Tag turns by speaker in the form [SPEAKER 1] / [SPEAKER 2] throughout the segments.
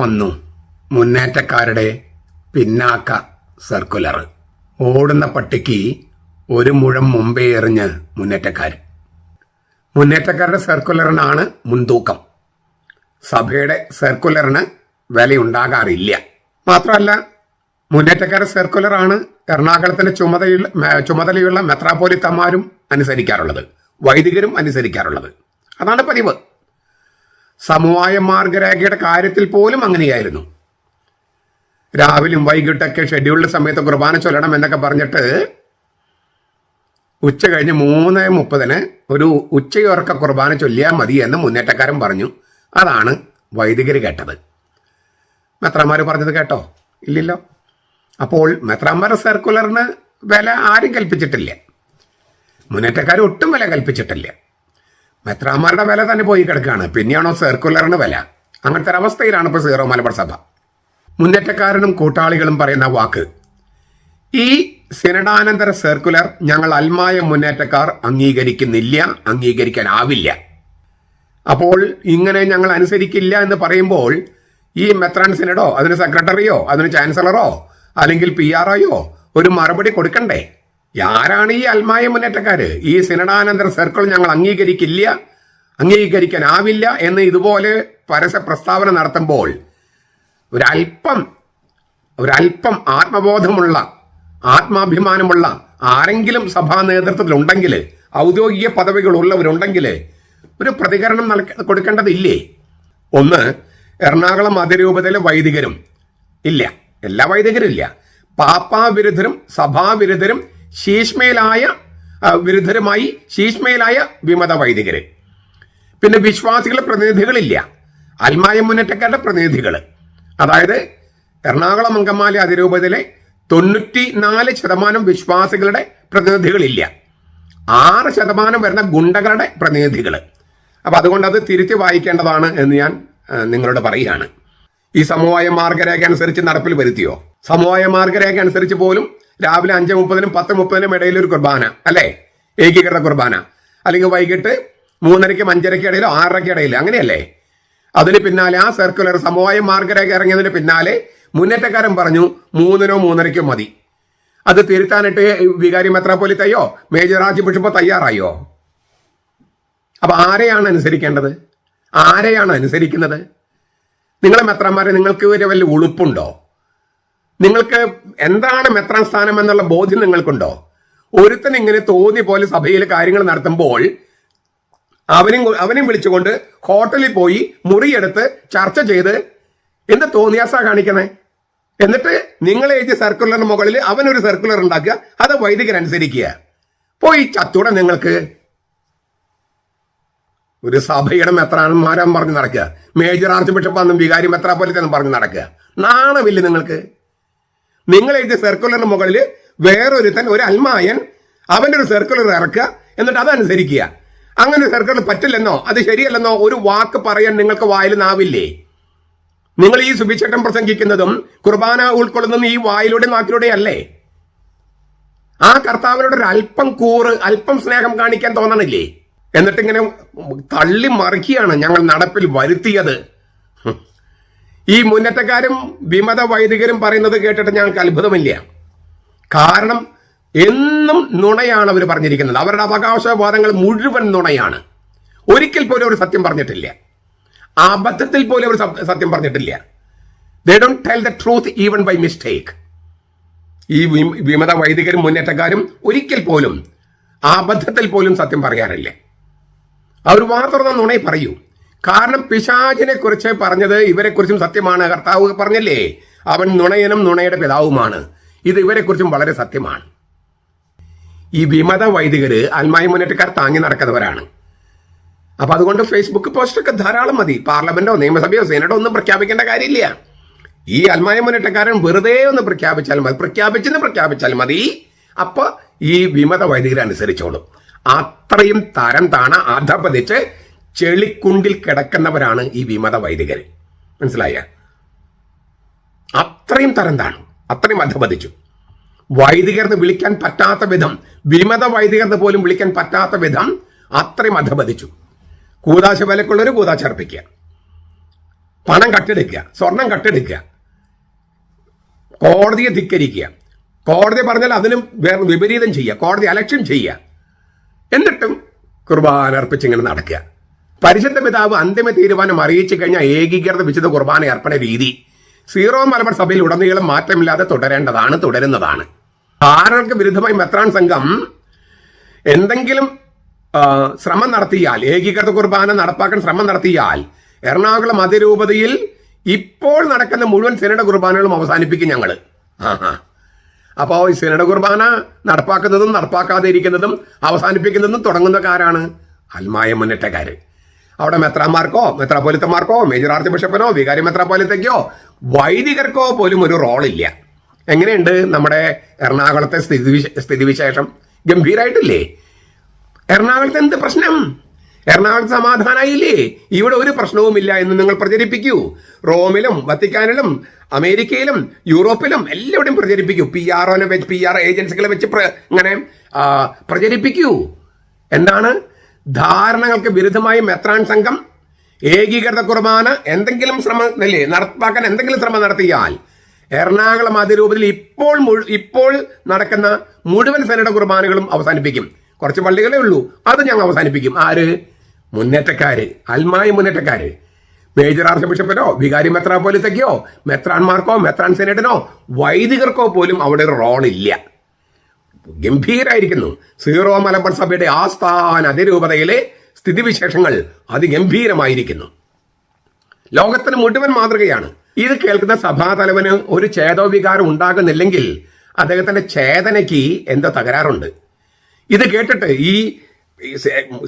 [SPEAKER 1] വന്നു. മുന്നേറ്റക്കാരുടെ പിന്നാക്ക സർക്കുലർ. ഓടുന്ന പട്ടിക്ക് ഒരു മുഴം മുമ്പേ എറിഞ്ഞ് മുന്നേറ്റക്കാർ. മുന്നേറ്റക്കാരുടെ സർക്കുലറിനാണ് മുൻതൂക്കം. സഭയുടെ സർക്കുലറിന് വിലയുണ്ടാകാറില്ല. മാത്രമല്ല മുന്നേറ്റക്കാരുടെ സർക്കുലറാണ് എറണാകുളത്തിന്റെ ചുമതലയുള്ള ചുമതലയുള്ള മെത്രാപോലിത്തമാരും അനുസരിക്കാറുള്ളത്. വൈദികരും അനുസരിക്കാറുള്ളത്. അതാണ് പതിവ്. സമവായ മാർഗരേഖയുടെ കാര്യത്തിൽ പോലും അങ്ങനെയായിരുന്നു. രാവിലെയും വൈകിട്ടൊക്കെ ഷെഡ്യൂൾഡ് സമയത്ത് കുർബാന ചൊല്ലണം എന്നൊക്കെ പറഞ്ഞിട്ട് ഉച്ച കഴിഞ്ഞ് മൂന്ന് മുപ്പതിന് ഒരു ഉച്ചയുറക്ക കുർബാന ചൊല്ലിയാൽ മതി എന്ന് മുന്നേറ്റക്കാരൻ പറഞ്ഞു. അതാണ് വൈദികർ കേട്ടത്. മെത്രാന്മാർ പറഞ്ഞത് കേട്ടോ? ഇല്ലല്ലോ. അപ്പോൾ മെത്രാന്മാർ സർക്കുലറിന് വില ആരും കൽപ്പിച്ചിട്ടില്ല. മുന്നേറ്റക്കാർ ഒട്ടും വില കൽപ്പിച്ചിട്ടില്ല. മെത്രാന്മാരുടെ വില തന്നെ പോയി കിടക്കുകയാണ്. പിന്നെയാണോ സർക്കുലറിന് വില? അങ്ങനത്തെ ഒരവസ്ഥയിലാണ് ഇപ്പോൾ സീറോ മലബാർ സഭ. മുന്നേറ്റക്കാരനും കൂട്ടാളികളും പറയുന്ന വാക്ക്. ഈ സിനഡാനന്തര സർക്കുലർ ഞങ്ങൾ അൽമായ മുന്നേറ്റക്കാർ അംഗീകരിക്കുന്നില്ല അംഗീകരിക്കാനാവില്ല. അപ്പോൾ ഇങ്ങനെ ഞങ്ങൾ അനുസരിക്കില്ല എന്ന് പറയുമ്പോൾ ഈ മെത്രാൻ സിനഡോ അതിന് സെക്രട്ടറിയോ അതിന് ചാൻസലറോ അല്ലെങ്കിൽ പി ആർ ഒരു മറുപടി കൊടുക്കണ്ടേ? ആരാണ് ഈ അൽമായ മുന്നേറ്റക്കാര്? ഈ സിനഡാനന്തര സർക്കിൾ ഞങ്ങൾ അംഗീകരിക്കില്ല അംഗീകരിക്കാനാവില്ല എന്ന് ഇതുപോലെ പരസ്യ പ്രസ്താവന നടത്തുമ്പോൾ ഒരല്പം ഒരല്പം ആത്മബോധമുള്ള ആത്മാഭിമാനമുള്ള ആരെങ്കിലും സഭാ നേതൃത്വത്തിലുണ്ടെങ്കിൽ ഔദ്യോഗിക പദവികൾ ഉള്ളവരുണ്ടെങ്കിൽ ഒരു പ്രതികരണം നൽക കൊടുക്കേണ്ടതില്ലേ? ഒന്ന് എറണാകുളം അതിരൂപതയിലെ വൈദികരും ഇല്ല. എല്ലാ വൈദികരും ഇല്ല. പാപ്പാ വിരുദ്ധരും സഭാവിരുദ്ധരും ശീഷ്മയിലായ വിരുദ്ധരുമായി ശീഷ്മയിലായ വിമത വൈദികര്. പിന്നെ വിശ്വാസികളുടെ പ്രതിനിധികളില്ല. അൽമായ മുന്നേറ്റക്കാരുടെ പ്രതിനിധികൾ അതായത് എറണാകുളം അങ്കമാലി അതിരൂപതയിലെ തൊണ്ണൂറ്റി നാല് ശതമാനം വിശ്വാസികളുടെ പ്രതിനിധികളില്ല. ആറ് ശതമാനം വരുന്ന ഗുണ്ടകളുടെ പ്രതിനിധികൾ അപ്പൊ അതുകൊണ്ട് അത് തിരുത്തി വായിക്കേണ്ടതാണ് എന്ന് ഞാൻ നിങ്ങളോട് പറയുകയാണ്. ഈ സമവായ മാർഗരേഖ അനുസരിച്ച് നടപ്പിൽ വരുത്തിയോ? സമവായ മാർഗരേഖ അനുസരിച്ച് പോലും രാവിലെ അഞ്ച് മുപ്പതിനും പത്ത് മുപ്പതിനും ഇടയിൽ ഒരു കുർബാന അല്ലേ? ഏകീകൃത കുർബാന. അല്ലെങ്കിൽ വൈകിട്ട് മൂന്നരയ്ക്കും അഞ്ചരയ്ക്കും ഇടയിലോ ആറരയ്ക്ക് ഇടയിൽ അങ്ങനെയല്ലേ? അതിന് പിന്നാലെ ആ സർക്കുലർ സമവായ മാർഗരേഖ ഇറങ്ങിയതിന് പിന്നാലെ മുന്നേറ്റക്കാരൻ പറഞ്ഞു മൂന്നിനോ മൂന്നരയ്ക്കോ മതി. അത് തിരുത്താനിട്ട് വികാരി മെത്രാപ്പൊലിത്തയോ മേജർ ആജി ബിഷപ്പ് തയ്യാറായോ? അപ്പൊ ആരെയാണ് അനുസരിക്കേണ്ടത്? ആരെയാണ് അനുസരിക്കുന്നത്? നിങ്ങളെ മെത്രാന്മാരെ നിങ്ങൾക്ക് ഒരു വല്ല ഉളുപ്പുണ്ടോ? നിങ്ങൾക്ക് എന്താണ് മെത്രാൻ സ്ഥാനം എന്നുള്ള ബോധ്യം നിങ്ങൾക്കുണ്ടോ? ഒരുത്തൻ ഇങ്ങനെ തോന്നി പോലെ സഭയിൽ കാര്യങ്ങൾ നടത്തുമ്പോൾ അവനും അവനും വിളിച്ചുകൊണ്ട് ഹോട്ടലിൽ പോയി മുറിയെടുത്ത് ചർച്ച ചെയ്ത് എന്ത് തോന്നിയാസ കാണിക്കണേ? എന്നിട്ട് നിങ്ങൾ എഴുതിയ സർക്കുലറിന് മുകളിൽ അവനൊരു സർക്കുലർ ഉണ്ടാക്കുക അത് വൈദികരനുസരിക്കുക പോയി ചത്തൂടെ നിങ്ങൾക്ക്. ഒരു സഭയുടെ മെത്രാന്മാരാൻ പറഞ്ഞ് നടക്കുക. മേജർ ആർച്ച് ബിഷപ്പ് അന്നും വികാരി മെത്രാപ്പൊലിത്തനും പറഞ്ഞ് നടക്കുക. നാണമില്ല നിങ്ങൾക്ക്? നിങ്ങൾ എഴുതിയ സർക്കുലറിന് മുകളിൽ വേറൊരുത്തൻ ഒരു അൽമായൻ അവന്റെ ഒരു സർക്കുലർ ഇറക്കുക. എന്നിട്ട് അതനുസരിക്കുക അങ്ങനെ സർക്കുലർ പറ്റില്ലെന്നോ അത് ശരിയല്ലെന്നോ ഒരു വാക്ക് പറയാൻ നിങ്ങൾക്ക് വായിൽ നാവില്ലേ? നിങ്ങൾ ഈ സുഭിച്ചട്ടം പ്രസംഗിക്കുന്നതും കുർബാന ഉൾക്കൊള്ളുന്നതും ഈ വായിലൂടെ നാക്കിലൂടെ അല്ലേ? ആ കർത്താവിനോട് ഒരു അല്പം കൂറ് അല്പം സ്നേഹം കാണിക്കാൻ തോന്നണില്ലേ? എന്നിട്ടിങ്ങനെ തള്ളി മറിക്കുകയാണ് ഞങ്ങൾ നടപ്പിൽ വരുത്തിയത്. ഈ മുന്നേറ്റക്കാരും വിമത വൈദികരും പറയുന്നത് കേട്ടിട്ട് ഞങ്ങൾക്ക് അത്ഭുതമില്ല. കാരണം എന്നും നുണയാണ് അവർ പറഞ്ഞിരിക്കുന്നത്. അവരുടെ അവകാശവാദങ്ങൾ മുഴുവൻ നുണയാണ്. ഒരിക്കൽ പോലും അവർ സത്യം പറഞ്ഞിട്ടില്ല. അബദ്ധത്തിൽ പോലും അവർ സത്യം പറഞ്ഞിട്ടില്ല. They don't tell the truth even by mistake ഈ വിമത വൈദികരും മുന്നേറ്റക്കാരും ഒരിക്കൽ പോലും അബദ്ധത്തിൽ പോലും സത്യം പറയാറില്ല. അവർ മാത്രം നുണയെ പറയൂ. കാരണം പിശാചിനെ കുറിച്ച് പറഞ്ഞത് ഇവരെ കുറിച്ചും സത്യമാണ്. കർത്താവ് പറഞ്ഞല്ലേ അവൻ നുണയനും നുണയുടെ പിതാവുമാണ്. ഇത് ഇവരെ കുറിച്ചും വളരെ സത്യമാണ്. ഈ വിമത വൈദികര് അൽമായ മുന്നേറ്റക്കാർ താങ്ങി നടക്കുന്നവരാണ്. അപ്പൊ അതുകൊണ്ട് ഫേസ്ബുക്ക് പോസ്റ്റൊക്കെ ധാരാളം മതി. പാർലമെന്റോ നിയമസഭയോ സെനറ്റോ ഒന്നും പ്രഖ്യാപിക്കേണ്ട കാര്യമില്ല. ഈ അൽമായ മുന്നേറ്റക്കാരൻ വെറുതെ ഒന്ന് പ്രഖ്യാപിച്ചാൽ മതി. പ്രഖ്യാപിച്ചെന്ന് പ്രഖ്യാപിച്ചാൽ മതി. അപ്പൊ ഈ വിമത വൈദികരനുസരിച്ചോളും. അത്രയും തരം താണ അധപതിച്ച് ചെളിക്കുണ്ടിൽ കിടക്കുന്നവരാണ് ഈ വിമത വൈദികർ. മനസ്സിലായ? അത്രയും തരം താണു. അത്രയും അധപതിച്ചു. വൈദികർന്ന് വിളിക്കാൻ പറ്റാത്ത വിധം വിമത വൈദികർന്ന് പോലും വിളിക്കാൻ പറ്റാത്ത വിധം അത്രയും അധപതിച്ചു. കൂതാശ വിലക്കുള്ളവർ കൂതാശ അർപ്പിക്കുക. പണം കട്ടെടുക്കുക. സ്വർണം കട്ടെടുക്കുക. കോടതിയെ ധിക്കരിക്കുക. കോടതി പറഞ്ഞാൽ അതിനും വേറെ വിപരീതം ചെയ്യുക. കോടതി അലക്ഷ്യം ചെയ്യുക. എന്നിട്ടും കുർബാന അർപ്പിച്ചിങ്ങനെ നടക്കുക. പരിശുദ്ധ പിതാവ് അന്തിമ തീരുമാനം അറിയിച്ചു കഴിഞ്ഞാൽ ഏകീകൃത വിശുദ്ധ കുർബാന അർപ്പണ രീതി. സീറോ മലബാർ സഭയിൽ ഉടനീളം മാറ്റമില്ലാതെ തുടരേണ്ടതാണ് തുടരുന്നതാണ്. ധാരണകൾക്ക് വിരുദ്ധമായി മെത്രാൻ സംഘം എന്തെങ്കിലും ശ്രമം നടത്തിയാൽ ഏകീകൃത കുർബാന നടപ്പാക്കാൻ ശ്രമം നടത്തിയാൽ എറണാകുളം അതിരൂപതയിൽ ഇപ്പോൾ നടക്കുന്ന മുഴുവൻ സിനഡ കുർബാനകളും അവസാനിപ്പിക്കും ഞങ്ങൾ അപ്പോൾ ഈ സിനഡ കുർബാന നടപ്പാക്കുന്നതും നടപ്പാക്കാതെ ഇരിക്കുന്നതും അവസാനിപ്പിക്കുന്നതും തുടങ്ങുന്നക്കാരാണ് അൽമായ മുന്നേറ്റക്കാര് അവിടെ മെത്രാന്മാർക്കോ മെത്രാപോലിത്തന്മാർക്കോ മേജർ ആർച്ച് ബിഷപ്പിനോ വികാരി മെത്രാപോലിത്തയ്ക്കോ വൈദികർക്കോ പോലും ഒരു റോളില്ല എങ്ങനെയുണ്ട് നമ്മുടെ എറണാകുളത്തെ സ്ഥിതി സ്ഥിതിവിശേഷം ഗംഭീരായിട്ടില്ലേ? എറണാകുളത്ത് എന്ത് പ്രശ്നം? എറണാകുളത്ത് സമാധാനമായില്ലേ ഇവിടെ ഒരു പ്രശ്നവുമില്ല എന്ന് നിങ്ങൾ പ്രചരിപ്പിക്കൂ. റോമിലും വത്തിക്കാനിലും അമേരിക്കയിലും യൂറോപ്പിലും എല്ലാവിടെയും പ്രചരിപ്പിക്കൂ. പി ആർ ഒനെ വെച്ച് പി ആർ ഏജൻസികളെ വെച്ച് ഇങ്ങനെ പ്രചരിപ്പിക്കൂ. എന്താണ്? ധാരണകൾക്ക് വിരുദ്ധമായി മെത്രാൻ സംഘം ഏകീകൃത കുർബാന എന്തെങ്കിലും ശ്രമം അല്ലേ നടപ്പാക്കാൻ എന്തെങ്കിലും ശ്രമം നടത്തിയാൽ എറണാകുളം അതിരൂപത്തിൽ ഇപ്പോൾ ഇപ്പോൾ നടക്കുന്ന മുഴുവൻ സെനഡ കുർബാനകളും അവസാനിപ്പിക്കും. കുറച്ച് പള്ളികളേ ഉള്ളൂ. അത് ഞങ്ങൾ അവസാനിപ്പിക്കും. ആര്? മുന്നേറ്റക്കാര്. അൽമായ മുന്നേറ്റക്കാര്. മേജർ ആർച്ച് ബിഷപ്പിനോ വികാരി മെത്രാപോലിത്തയ്ക്കോ മെത്രാൻമാർക്കോ മെത്രാൻ സെനറ്റിനോ വൈദികർക്കോ പോലും അവിടെ റോളില്ല ഗംഭീരായിരിക്കുന്നു. സീറോ മലബാർ സഭയുടെ ആസ്ഥാന അതിരൂപതയിലെ സ്ഥിതിവിശേഷങ്ങൾ അതിഗംഭീരമായിരിക്കുന്നു. ലോകത്തിന് മുഴുവൻ മാതൃകയാണ്. ഇത് കേൾക്കുന്ന സഭാതലവന് ഒരു ചേതോവികാരം ഉണ്ടാകുന്നില്ലെങ്കിൽ അദ്ദേഹത്തിന്റെ ചേതനയ്ക്ക് എന്തോ തകരാറുണ്ട്? ഇത് കേട്ടിട്ട് ഈ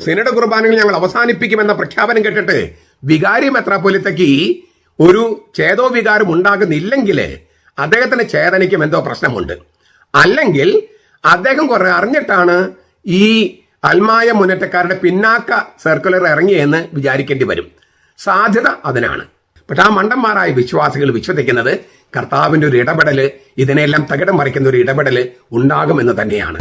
[SPEAKER 1] സിനഡ കുർബാനകൾ ഞങ്ങൾ അവസാനിപ്പിക്കുമെന്ന പ്രഖ്യാപനം കേട്ടിട്ട് വികാരി മെത്രാപ്പൊലിത്തയ്ക്ക് ഒരു ചേതോവികാരം ഉണ്ടാകുന്നില്ലെങ്കിൽ അദ്ദേഹത്തിന്റെ ചേതനയ്ക്കും എന്തോ പ്രശ്നമുണ്ട്. അല്ലെങ്കിൽ അദ്ദേഹം കുറെ അറിഞ്ഞിട്ടാണ് ഈ അൽമായ മുന്നേറ്റക്കാരുടെ പിന്നാക്ക സർക്കുലർ ഇറങ്ങിയെന്ന് വിചാരിക്കേണ്ടി വരും. സാധ്യത അതിനാണ്. പക്ഷെ ആ മണ്ടന്മാരായ വിശ്വാസികൾ വിശ്വസിക്കുന്നത് കർത്താവിന്റെ ഒരു ഇടപെടൽ ഇതിനെല്ലാം തകിടം മറിക്കുന്ന ഒരു ഇടപെടൽ ഉണ്ടാകുമെന്ന് തന്നെയാണ്.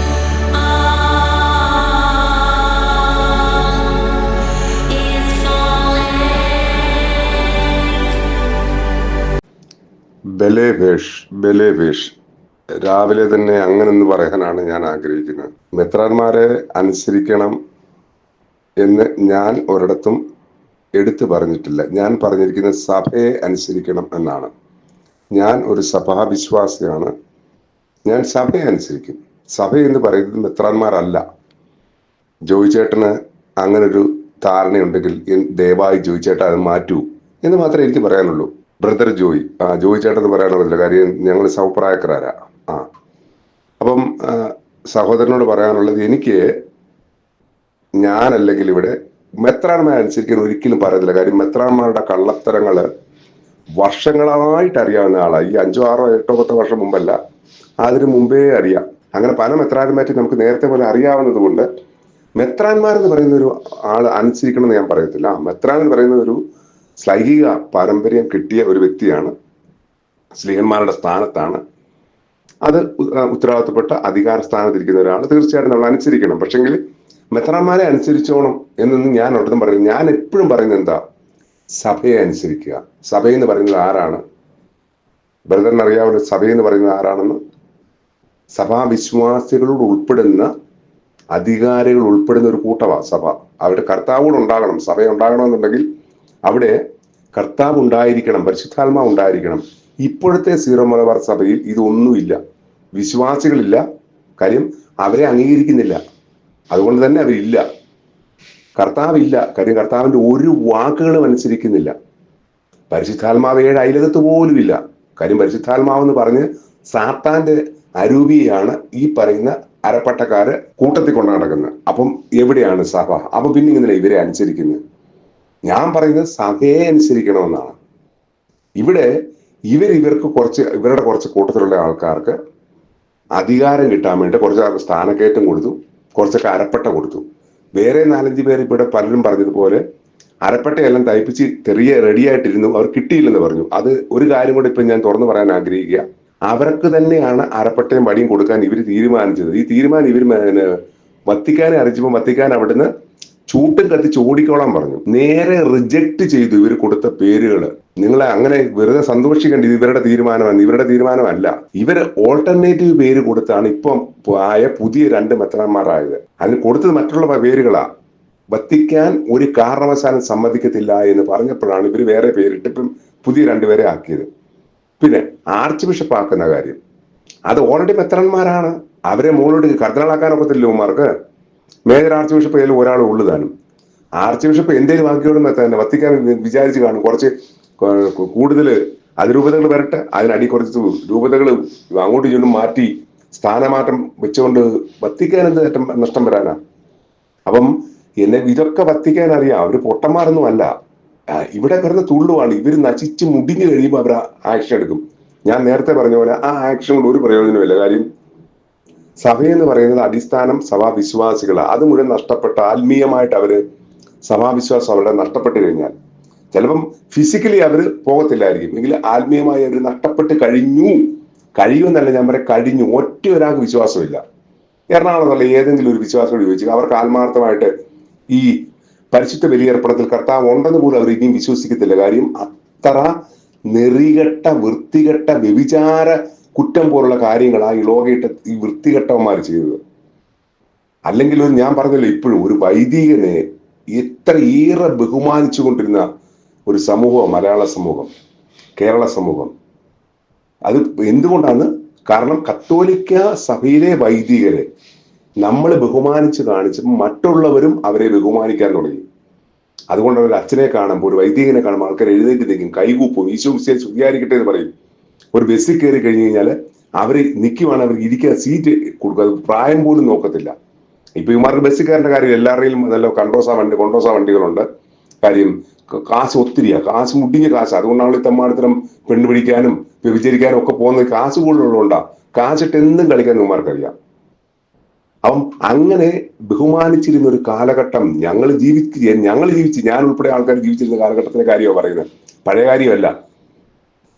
[SPEAKER 2] ബലേവേഷ് falling.
[SPEAKER 3] രാവിലെ തന്നെ അങ്ങനെ എന്ന് പറയാനാണ് ഞാൻ ആഗ്രഹിക്കുന്നത്. മെത്രാന്മാരെ അനുസരിക്കണം എന്ന് ഞാൻ ഒരിടത്തും എടുത്തു പറഞ്ഞിട്ടില്ല. ഞാൻ പറഞ്ഞിരിക്കുന്നത് സഭയെ അനുസരിക്കണം എന്നാണ്. ഞാൻ ഒരു സഭാവിശ്വാസിയാണ്. ഞാൻ സഭയെ അനുസരിക്കും. സഭ എന്ന് പറയുന്നത് മെത്രാന്മാരല്ല. ജോയി ചേട്ടന് അങ്ങനൊരു ധാരണയുണ്ടെങ്കിൽ ദയവായി ജോയി ചേട്ടൻ അത് മാറ്റൂ എന്ന് മാത്രമേ എനിക്ക് പറയാനുള്ളൂ. ബ്രദർ ജോയി ആ ജോയി ചേട്ടൻ എന്ന് പറയാനുള്ളതില്ല. കാര്യം ഞങ്ങൾ സമപ്രായക്കാരാ അപ്പം സഹോദരനോട് പറയാനുള്ളത് എനിക്ക് ഞാനല്ലെങ്കിൽ ഇവിടെ മെത്രാന്മാരെ അനുസരിക്കാൻ ഒരിക്കലും പറയത്തില്ല. കാര്യം മെത്രാന്മാരുടെ കള്ളത്തരങ്ങൾ വർഷങ്ങളായിട്ട് അറിയാവുന്ന ആളാണ് ഈ അഞ്ചോ ആറോ എട്ടോ പത്തോ വർഷം മുമ്പല്ല. അതിനു മുമ്പേ അറിയാം. അങ്ങനെ പല മെത്രാന്മാരെ നമുക്ക് നേരത്തെ പോലെ അറിയാവുന്നത് കൊണ്ട് മെത്രാൻമാർ എന്ന് പറയുന്ന ഒരു ആൾ അനുസരിക്കണം എന്ന് ഞാൻ പറയത്തില്ല. മെത്രാൻ എന്ന് പറയുന്ന ഒരു സ്ലൈഹിക പാരമ്പര്യം കിട്ടിയ ഒരു വ്യക്തിയാണ്. സ്ലീഹന്മാരുടെ സ്ഥാനത്താണ് അത് ഉത്തരവാദിത്തപ്പെട്ട അധികാര സ്ഥാനത്തിരിക്കുന്ന ഒരാൾ തീർച്ചയായിട്ടും നമ്മൾ അനുസരിക്കണം. പക്ഷെങ്കിൽ മെത്രാന്മാരെ അനുസരിച്ചോണം എന്നൊന്നും ഞാൻ ഒരിടത്തും പറയുന്നത് ഞാൻ എപ്പോഴും പറയുന്നത് എന്താ? സഭയെ അനുസരിക്കുക. സഭ എന്ന് പറയുന്നത് ആരാണ്? ബ്രദറിന് അറിയാവുന്ന സഭ എന്ന് പറയുന്നത് ആരാണെന്ന്? സഭാവിശ്വാസികളോട് ഉൾപ്പെടുന്ന അധികാരികൾ ഉൾപ്പെടുന്ന ഒരു കൂട്ടമാണ് സഭ. അവിടെ കർത്താവോട് ഉണ്ടാകണം. സഭ ഉണ്ടാകണമെന്നുണ്ടെങ്കിൽ അവിടെ കർത്താവ് ഉണ്ടായിരിക്കണം. പരിശുദ്ധാത്മാവ് ഉണ്ടായിരിക്കണം. ഇപ്പോഴത്തെ സീറോ മലബാർ സഭയിൽ ഇതൊന്നുമില്ല. വിശ്വാസികളില്ല. കാര്യം അവരെ അംഗീകരിക്കുന്നില്ല. അതുകൊണ്ട് തന്നെ അവരില്ല. കർത്താവില്ല. കാര്യം കർത്താവിന്റെ ഒരു വാക്കുകളും അനുസരിക്കുന്നില്ല. പരിശുദ്ധാത്മാവ് ഏഴ് അയലകത്ത് പോലുമില്ല. കാര്യം പരിശുദ്ധാത്മാവ് എന്ന് പറഞ്ഞ് സാത്താന്റെ അരൂപിയാണ് ഈ പറയുന്ന അരപ്പട്ടക്കാര് കൂട്ടത്തിൽ കൊണ്ട് നടക്കുന്നത്. അപ്പം എവിടെയാണ് സഭ? അപ്പൊ പിന്നെ ഇങ്ങനെ ഇവരെ അനുസരിക്കുന്നത്. ഞാൻ പറയുന്നത് സഭയെ അനുസരിക്കണമെന്നാണ്. ഇവിടെ ഇവർ ഇവർക്ക് കുറച്ച് ഇവരുടെ കുറച്ച് കൂട്ടത്തിലുള്ള ആൾക്കാർക്ക് അധികാരം കിട്ടാൻ വേണ്ടി കുറച്ച് സ്ഥാനക്കയറ്റം കൊടുത്തു കുറച്ച് അരപ്പട്ട കൊടുത്തു. വേറെ നാലഞ്ച് പേർ ഇവിടെ പലരും പറഞ്ഞതുപോലെ അരപ്പട്ടയെല്ലാം തയ്പ്പിച്ച് തെറിയ റെഡിയായിട്ടിരുന്നു അവർ കിട്ടിയില്ലെന്ന് പറഞ്ഞു. അത് ഒരു കാര്യം കൂടെ ഇപ്പം ഞാൻ തുറന്നു പറയാൻ ആഗ്രഹിക്കുക. അവർക്ക് തന്നെയാണ് അരപ്പട്ടയും വടിയും കൊടുക്കാൻ ഇവർ തീരുമാനിച്ചത്. ഈ തീരുമാനം ഇവർ വത്തിക്കാനെ അറിയിച്ചപ്പോൾ വത്തിക്കാൻ അവിടുന്ന് ചൂട്ടും കത്തിച്ച് ഓടിക്കോളാൻ പറഞ്ഞു. നേരെ റിജക്റ്റ് ചെയ്തു ഇവർ കൊടുത്ത പേരുകൾ നിങ്ങളെ അങ്ങനെ വെറുതെ സന്തോഷിക്കേണ്ട ഇവരുടെ തീരുമാനമാണ് ഇവരുടെ തീരുമാനമല്ല. ഇവർ ഓൾട്ടർനേറ്റീവ് പേര് കൊടുത്താണ് ഇപ്പം ആയ പുതിയ രണ്ട് മെത്രാന്മാരായത്. അതിന് കൊടുത്തത് മറ്റുള്ള പേരുകളാ. വത്തിക്കാൻ ഒരു കാരണവശാലും സമ്മതിക്കത്തില്ല എന്ന് പറഞ്ഞപ്പോഴാണ് ഇവർ വേറെ പേരിട്ട് ഇപ്പം പുതിയ രണ്ടുപേരെ ആക്കിയത്. പിന്നെ ആർച്ച് ബിഷപ്പ് ആക്കുന്ന കാര്യം. അത് ഓൾറെഡി മെത്രന്മാരാണ്. അവരെ മുകളിലോട്ട് കർദ്ദനാളാക്കാൻ ഒക്കത്തില്ല ഉമാർക്ക് മേജർ ആർച്ച് ബിഷപ്പ് അതിൽ ഒരാൾ ഉള്ളതാനും ആർച്ച് ബിഷപ്പ് എന്തേലും ആക്കിയോടും തന്നെ വത്തിക്കാൻ വിചാരിച്ച് കാണും. കുറച്ച് കൂടുതൽ അതിരൂപതകൾ വരട്ടെ. അതിനടി കുറച്ച് രൂപതകൾ അങ്ങോട്ടും ഇങ്ങോട്ടും മാറ്റി സ്ഥാനമാറ്റം വെച്ചുകൊണ്ട് വത്തിക്കാൻ എന്ത് നഷ്ടം വരാനാ? അപ്പം എന്നെ ഇതൊക്കെ വത്തിക്കാൻ അറിയാം. അവർ പൊട്ടന്മാരൊന്നും അല്ല. ഇവിടെ കിടന്ന് തുള്ളുവാണ്. ഇവർ നശിച്ച് മുടിഞ്ഞു കഴിയുമ്പോൾ അവർ ആക്ഷൻ എടുക്കും. ഞാൻ നേരത്തെ പറഞ്ഞ പോലെ ആ ആക്ഷൻ കൊണ്ട് ഒരു പ്രയോജനമില്ല കാര്യം സഭയെന്ന് പറയുന്നത് അടിസ്ഥാനം സഭാവിശ്വാസികളാണ് അത് മുഴുവൻ നഷ്ടപ്പെട്ട ആത്മീയമായിട്ട് അവർ സഭാവിശ്വാസം അവരുടെ നഷ്ടപ്പെട്ടു കഴിഞ്ഞാൽ. ചിലപ്പം ഫിസിക്കലി അവർ പോകത്തില്ലായിരിക്കും. എങ്കിൽ ആത്മീയമായി അവർ നഷ്ടപ്പെട്ട് കഴിഞ്ഞു. കഴിയുമെന്നല്ല ഞാൻ പറയാം കഴിഞ്ഞു. ഒറ്റ ഒരാൾക്ക് വിശ്വാസമില്ല. എറണാകുളത്തുള്ള ഏതെങ്കിലും ഒരു വിശ്വാസത്തോട് ചോദിച്ചു അവർക്ക് ആത്മാർത്ഥമായിട്ട് ഈ പരിശുദ്ധ ബലിയർപ്പണത്തിൽ കർത്താവ് ഉണ്ടെന്ന് പോലും അവർ ഇനിയും വിശ്വസിക്കത്തില്ല. കാര്യം അത്ര നെറികെട്ട വൃത്തികെട്ട വ്യഭിചാര കുറ്റം പോലുള്ള കാര്യങ്ങളാണ് ഈ ലോകയിട്ട ഈ വൃത്തികെട്ടവന്മാർ ചെയ്തത്. അല്ലെങ്കിൽ ഞാൻ പറഞ്ഞല്ലോ ഇപ്പോഴും ഒരു വൈദികനെ എത്രയേറെ ബഹുമാനിച്ചു കൊണ്ടിരുന്ന ഒരു സമൂഹം മലയാള സമൂഹം കേരള സമൂഹം. അത് എന്തുകൊണ്ടാണ്? കാരണം കത്തോലിക്ക സഭയിലെ വൈദികരെ നമ്മൾ ബഹുമാനിച്ച് കാണിച്ചപ്പോൾ മറ്റുള്ളവരും അവരെ ബഹുമാനിക്കാൻ തുടങ്ങി. അതുകൊണ്ട് ഒരു അച്ഛനെ കാണുമ്പോൾ ഒരു വൈദികനെ കാണുമ്പോൾ ആൾക്കാർ എഴുന്നേറ്റ് നിൽക്കും കൈകൂപ്പും ഈശോ വിശേഷം ശുദ്ധിയായിരിക്കട്ടെ എന്ന് പറയും. ഒരു ബസ്സിൽ കയറി കഴിഞ്ഞ് കഴിഞ്ഞാൽ അവർ നിൽക്കുവാണ് അവർ ഇരിക്കാൻ സീറ്റ് കൊടുക്കുക. പ്രായം പോലും നോക്കത്തില്ല. ഇപ്പൊ ഇമാർക്ക് ബസ്സിൽ കയറേണ്ട കാര്യം എല്ലാവരുടെയും നല്ല കണ്ടോസ വണ്ടി കൊണ്ടോസ വണ്ടികളുണ്ട്. കാര്യം കാശ് ഒത്തിരിയാ. കാശ് മുടിഞ്ഞ കാശ്. അതുകൊണ്ടാണ് ഈ തമ്മാടത്തരം പെണ്ണ് പിടിക്കാനും വ്യഭിചരിക്കാനും ഒക്കെ പോകുന്നത്. കാശ് കൂടുതലുള്ളതുകൊണ്ടാ. കാശിട്ട് എന്തും കളിക്കാൻ നിങ്ങൾക്കറിയാം അപ്പം അങ്ങനെ ബഹുമാനിച്ചിരുന്ന ഒരു കാലഘട്ടം ഞങ്ങൾ ജീവിച്ച് ഞങ്ങൾ ജീവിച്ച് ഞാൻ ഉൾപ്പെടെ ആൾക്കാർ ജീവിച്ചിരുന്ന കാലഘട്ടത്തിലെ കാര്യമാണ് പറയുന്നത്. പഴയ കാര്യമല്ല.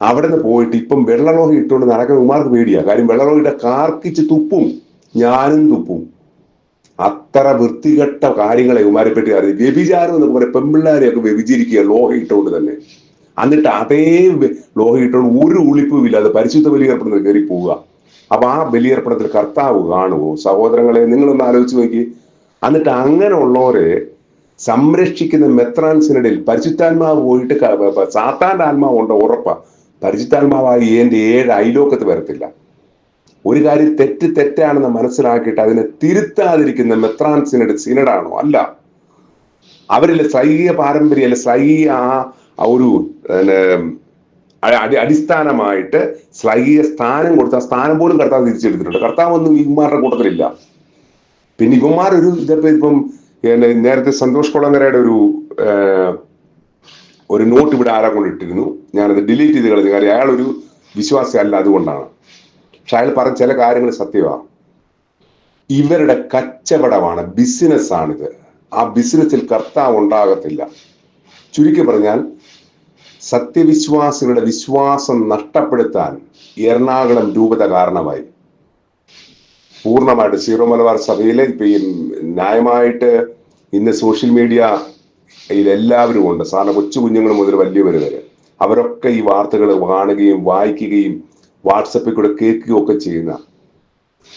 [SPEAKER 3] അവിടെ നിന്ന് പോയിട്ട് ഇപ്പം വെള്ളലോഹം ഇട്ടുകൊണ്ട് നടക്കുന്ന ഉമാർക്ക് പേടിയാ. കാര്യം വെള്ളലോഹിയുടെ കാർക്കിച്ച് തുപ്പും. ഞാനും തുപ്പും. അത്ര വൃത്തികെട്ട കാര്യങ്ങളെ ഉമാരെ പറ്റി അറിയാം വ്യഭിചാരം എന്ന് പറയാം പെമ്പിള്ളാരെയൊക്കെ വ്യഭിചരിക്കുക ലോഹ ഇട്ടുകൊണ്ട് തന്നെ. എന്നിട്ട് അതേ ലോഹ ഇട്ടുകൊണ്ട് ഒരു ഉളിപ്പും ഇല്ലാതെ പരിശുദ്ധ ബലിയർപ്പണത്തിൽ കയറി പോവുക. അപ്പൊ ആ ബലിയർപ്പണത്തിൽ കർത്താവ് കാണുമോ സഹോദരങ്ങളെ നിങ്ങളൊന്ന് ആലോചിച്ച് നോക്കി എന്നിട്ട് അങ്ങനെ ഉള്ളവരെ സംരക്ഷിക്കുന്ന മെത്രാൻസിനിടയിൽ പരിശുദ്ധാത്മാവ് പോയിട്ട് സാത്താന്റെ ആത്മാവ് ഉണ്ട് ഉറപ്പാ. പരിശുദ്ധാത്മാവായി എന്റെ ഏഴ് അയലോക്കത്ത് വരത്തില്ല. ഒരു കാര്യം തെറ്റ് തെറ്റാണെന്ന് മനസ്സിലാക്കിയിട്ട് അതിനെ തിരുത്താതിരിക്കുന്ന മെത്രാൻ സിനഡ് സിനഡാണോ? അല്ല. അവരിലെ സൈകിക പാരമ്പര്യം അല്ലെ സൈകിക ആ ഒരു അടി അടിസ്ഥാനമായിട്ട് സ്ലൈഹിക സ്ഥാനം കൊടുത്ത സ്ഥാനം പോലും കർത്താവ് തിരിച്ചെടുത്തിട്ടുണ്ട്. കർത്താവ് ഒന്നും ഇവന്മാരുടെ കൂട്ടത്തിലില്ല. പിന്നെ ഇവന്മാർ ഒരു ഇതിപ്പോ ഇപ്പം നേരത്തെ സന്തോഷ് കുളങ്ങരയുടെ ഒരു ഒരു നോട്ട് ഇവിടെ ആരാ കൊണ്ടിട്ടിരുന്നു? ഞാനത് ഡിലീറ്റ് ചെയ്ത് കളഞ്ഞു കാര്യം അയാളൊരു വിശ്വാസി അല്ല അതുകൊണ്ടാണ്. പക്ഷെ അയാൾ പറഞ്ഞ ചില കാര്യങ്ങൾ സത്യമാണ് ഇവരുടെ കച്ചവടമാണ് ബിസിനസ്സാണിത്. ആ ബിസിനസ്സിൽ കർത്താവ് ഉണ്ടാകത്തില്ല. ചുരുക്കി പറഞ്ഞാൽ സത്യവിശ്വാസികളുടെ വിശ്വാസം നഷ്ടപ്പെടുത്താൻ എറണാകുളം രൂപത കാരണമായി. പൂർണമായിട്ട് സീറോ മലബാർ സഭയിലെ ന്യായമായിട്ട് ഇന്ന് സോഷ്യൽ മീഡിയ എല്ലാവരും ഉണ്ട് സാറിന് കൊച്ചു കുഞ്ഞുങ്ങൾ മുതൽ വലിയവർ വരെ. അവരൊക്കെ ഈ വാർത്തകൾ കാണുകയും വായിക്കുകയും വാട്സപ്പിൽ കൂടെ കേൾക്കുകയോ ഒക്കെ ചെയ്യുന്ന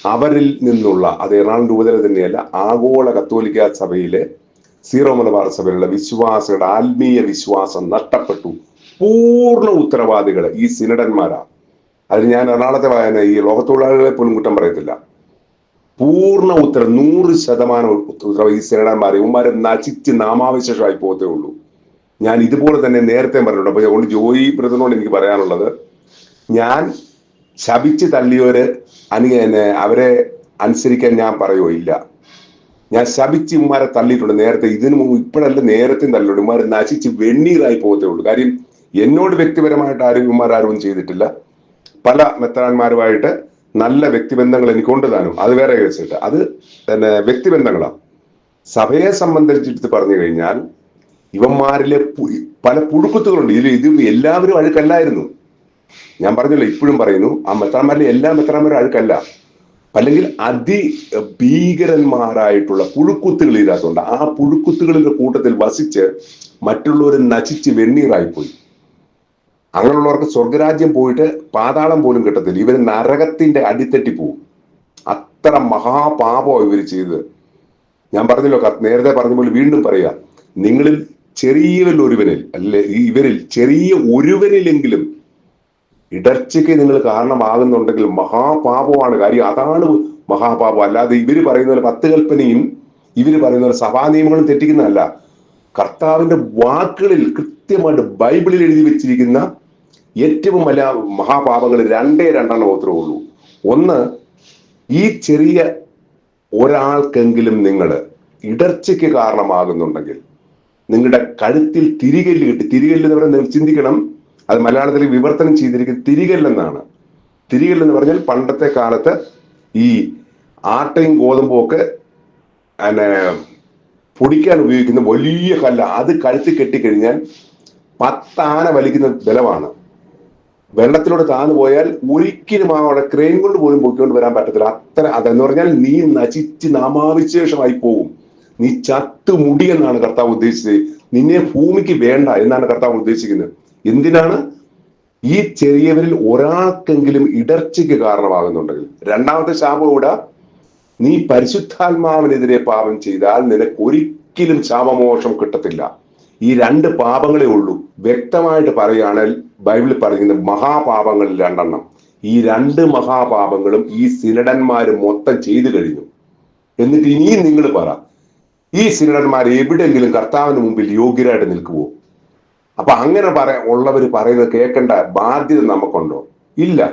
[SPEAKER 3] അവരിൽ നിന്നുള്ള അത് എറണാകുളം രൂപതല തന്നെയല്ല ആഗോള കത്തോലിക്ക സഭയിലെ സീറോ മലബാർ സഭയിലുള്ള വിശ്വാസികളുടെ ആത്മീയ വിശ്വാസം നഷ്ടപ്പെട്ടു. പൂർണ ഉത്തരവാദികൾ ഈ സിനഡന്മാരാ. അതിന് ഞാൻ എറണാകുളത്തെ വായന ഈ ലോകത്തൊഴിലാളികളെ പോലും കുറ്റം പറയത്തില്ല. പൂർണ ഉത്തരം നൂറ് ശതമാനം ഉത്തരവ് ഈ സിനഡന്മാർ ഇവന്മാരെ നശിച്ച് നാമാവശേഷമായി പോകത്തേ ഉള്ളൂ. ഞാൻ ഇതുപോലെ തന്നെ നേരത്തെ പറഞ്ഞിട്ടുണ്ട്. അപ്പൊ അതുകൊണ്ട് ജോയി ബ്രദറിനോട് എനിക്ക് പറയാനുള്ളത് ഞാൻ ശപിച്ച് തള്ളിയവര് അനു അവരെ അനുസരിക്കാൻ ഞാൻ പറയോ ഇല്ല. ഞാൻ ശപിച്ച് ഇമ്മാരെ തള്ളിയിട്ടുണ്ട്. നേരത്തെ ഇതിനു മുമ്പ് ഇപ്പോഴല്ല നേരത്തെ തള്ളിയിട്ടുണ്ട്. ഇമ്മാരെ നശിച്ച് വെണ്ണീറായി പോകത്തേ ഉള്ളൂ. കാര്യം എന്നോട് വ്യക്തിപരമായിട്ട് ആരും ഇമ്മാരും ചെയ്തിട്ടില്ല. പല മെത്രാന്മാരുമായിട്ട് നല്ല വ്യക്തിബന്ധങ്ങൾ എനിക്ക് താനും. അത് വേറെ കേസിട്ട് അത് പിന്നെ വ്യക്തിബന്ധങ്ങളാണ് സഭയെ സംബന്ധിച്ചിട്ട് പറഞ്ഞു കഴിഞ്ഞാൽ ഇവന്മാരിലെ പല പുഴുക്കുത്തുകളുണ്ട്. ഇതിൽ ഇത് എല്ലാവരും അഴുക്കല്ലായിരുന്നു. ഞാൻ പറഞ്ഞല്ലോ ഇപ്പോഴും പറയുന്നു ആ മെത്രാന്മാരിലെ എല്ലാ മെത്രാന്മാരും അഴുക്കല്ല. അല്ലെങ്കിൽ അതി ഭീകരന്മാരായിട്ടുള്ള പുഴുക്കുത്തുകൾ ഇതിനകത്തുണ്ട്. ആ പുഴുക്കുത്തുകളുടെ കൂട്ടത്തിൽ വസിച്ച് മറ്റുള്ളവർ നശിച്ച് വെണ്ണീറായിപ്പോയി. അങ്ങനെയുള്ളവർക്ക് സ്വർഗരാജ്യം പോയിട്ട് പാതാളം പോലും കിട്ടത്തില്ല. ഇവർ നരകത്തിന്റെ അടിത്തട്ടി പോവും. അത്ര മഹാപാപോ ഇവർ ചെയ്തത്. ഞാൻ പറഞ്ഞല്ലോ നേരത്തെ പറഞ്ഞ പോലെ വീണ്ടും പറയുക നിങ്ങളിൽ ചെറിയവരിൽ ഒരുവനിൽ അല്ലെ ഇവരിൽ ചെറിയ ഒരുവനിലെങ്കിലും ഇടർച്ചയ്ക്ക് നിങ്ങൾ കാരണമാകുന്നുണ്ടെങ്കിൽ മഹാപാപമാണ് കാര്യം. അതാണ് മഹാപാപം. അല്ലാതെ ഇവർ പറയുന്ന പോലെ പത്ത് കൽപ്പനയും ഇവർ പറയുന്ന പോലെ സഭാ നിയമങ്ങളും തെറ്റിക്കുന്നതല്ല. കർത്താവിന്റെ വാക്കുകളിൽ കൃത്യമായിട്ട് ബൈബിളിൽ എഴുതി വെച്ചിരിക്കുന്ന ഏറ്റവും വലിയ മഹാപാപങ്ങൾ രണ്ടേ രണ്ടെണ്ണം മാത്രമേ ഉള്ളൂ. ഒന്ന് ഈ ചെറിയ ഒരാൾക്കെങ്കിലും നിങ്ങൾ ഇടർച്ചയ്ക്ക് കാരണമാകുന്നുണ്ടെങ്കിൽ നിങ്ങളുടെ കഴുത്തിൽ തിരികെല്ല് കിട്ടി. തിരികല്ല് പറയുന്നത് ചിന്തിക്കണം. അത് മലയാളത്തിൽ വിവർത്തനം ചെയ്തിരിക്കുന്നത് തിരികല്ലെന്നാണ്. തിരികല്ലെന്ന് പറഞ്ഞാൽ പണ്ടത്തെ കാലത്ത് ഈ ആട്ടയും ഗോതമ്പും ഒക്കെ പിന്നെ പൊടിക്കാൻ ഉപയോഗിക്കുന്ന വലിയ കല്ല് അത് കഴുത്തി കെട്ടിക്കഴിഞ്ഞാൽ പത്താന വലിക്കുന്ന ബലമാണ്. വെള്ളത്തിലൂടെ താന്നു പോയാൽ ഒരിക്കലും ആ അവിടെ ക്രെയിൻ കൊണ്ട് പോലും പൊക്കിക്കൊണ്ട് വരാൻ പറ്റത്തില്ല. അത്ര അതെന്ന് പറഞ്ഞാൽ നീ നശിച്ച് നാമാവിശേഷമായി പോകും നീ ചത്തു മുടി എന്നാണ് കർത്താവ് ഉദ്ദേശിച്ചത്. നിന്നെ ഭൂമിക്ക് വേണ്ട എന്നാണ് കർത്താവ് ഉദ്ദേശിക്കുന്നത്. എന്തിനാണ്? ഈ ചെറിയവരിൽ ഒരാൾക്കെങ്കിലും ഇടർച്ചയ്ക്ക് കാരണമാകുന്നുണ്ടെങ്കിൽ. രണ്ടാമത്തെ ശാപം ഇവിടെ നീ പരിശുദ്ധാത്മാവിനെതിരെ പാപം ചെയ്താൽ നിനക്ക് ഒരിക്കലും ശാപമോക്ഷം കിട്ടത്തില്ല. ഈ രണ്ട് പാപങ്ങളെ ഉള്ളൂ. വ്യക്തമായിട്ട് പറയുകയാണെങ്കിൽ ബൈബിളിൽ പറയുന്നത് മഹാപാപങ്ങളിൽ രണ്ടെണ്ണം. ഈ രണ്ട് മഹാപാപങ്ങളും ഈ സിനഡന്മാര് മൊത്തം ചെയ്തു കഴിഞ്ഞു. എന്നിട്ട് ഇനിയും നിങ്ങൾ പറ. ഈ സിനഡന്മാർ എവിടെയെങ്കിലും കർത്താവിന് മുമ്പിൽ യോഗ്യരായിട്ട് നിൽക്കുവോ? അപ്പൊ അങ്ങനെ പറ ഉള്ളവർ പറയുന്നത് കേൾക്കേണ്ട ബാധ്യത നമുക്കുണ്ടോ? ഇല്ല.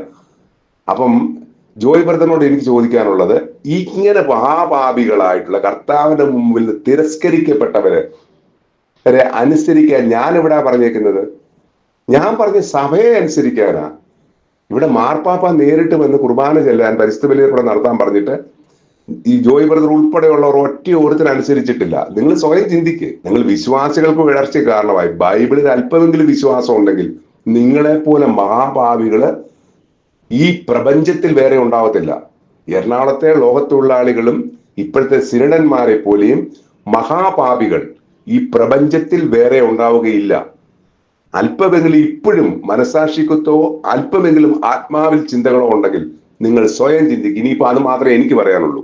[SPEAKER 3] അപ്പം ജോയ് ഭരതനോട് എനിക്ക് ചോദിക്കാനുള്ളത് ഇങ്ങനെ മഹാപാപികളായിട്ടുള്ള കർത്താവിന്റെ മുമ്പിൽ തിരസ്കരിക്കപ്പെട്ടവരെ വരെ അനുസരിക്കാൻ ഞാൻ ഇവിടെ പറഞ്ഞേക്കുന്നത്? ഞാൻ പറഞ്ഞ സഭയെ അനുസരിക്കാനാ. ഇവിടെ മാർപ്പാപ്പ നേരിട്ട് വന്ന് കുർബാന ചെല്ലാൻ പരിസ്ഥിതി ബലികൂടെ നടത്താൻ പറഞ്ഞിട്ട് ഈ ജോയ് ബ്രദർ ഉൾപ്പെടെയുള്ളവർ ഒറ്റ ഓരത്തിന് അനുസരിച്ചിട്ടില്ല നിങ്ങൾ സ്വയം ചിന്തിക്ക്. നിങ്ങൾ വിശ്വാസികൾക്ക് വിളർച്ച കാരണമായി. ബൈബിളിൽ അല്പമെങ്കിലും വിശ്വാസം ഉണ്ടെങ്കിൽ നിങ്ങളെ പോലെ മഹാഭാവികൾ ഈ പ്രപഞ്ചത്തിൽ വേറെ ഉണ്ടാവത്തില്ല. എറണാകുളത്തെ ലോകത്തൊഴിലാളികളും ഇപ്പോഴത്തെ സിരണന്മാരെ പോലെയും മഹാപാപികൾ ഈ പ്രപഞ്ചത്തിൽ വേറെ ഉണ്ടാവുകയില്ല. അല്പമെങ്കിലും ഇപ്പോഴും മനസാക്ഷിക്കത്തോ അല്പമെങ്കിലും ആത്മാവിൽ ചിന്തകളോ ഉണ്ടെങ്കിൽ നിങ്ങൾ സ്വയം ചിന്തിക്കും. ഇനിയിപ്പോ അത് മാത്രമേ എനിക്ക് പറയാനുള്ളൂ.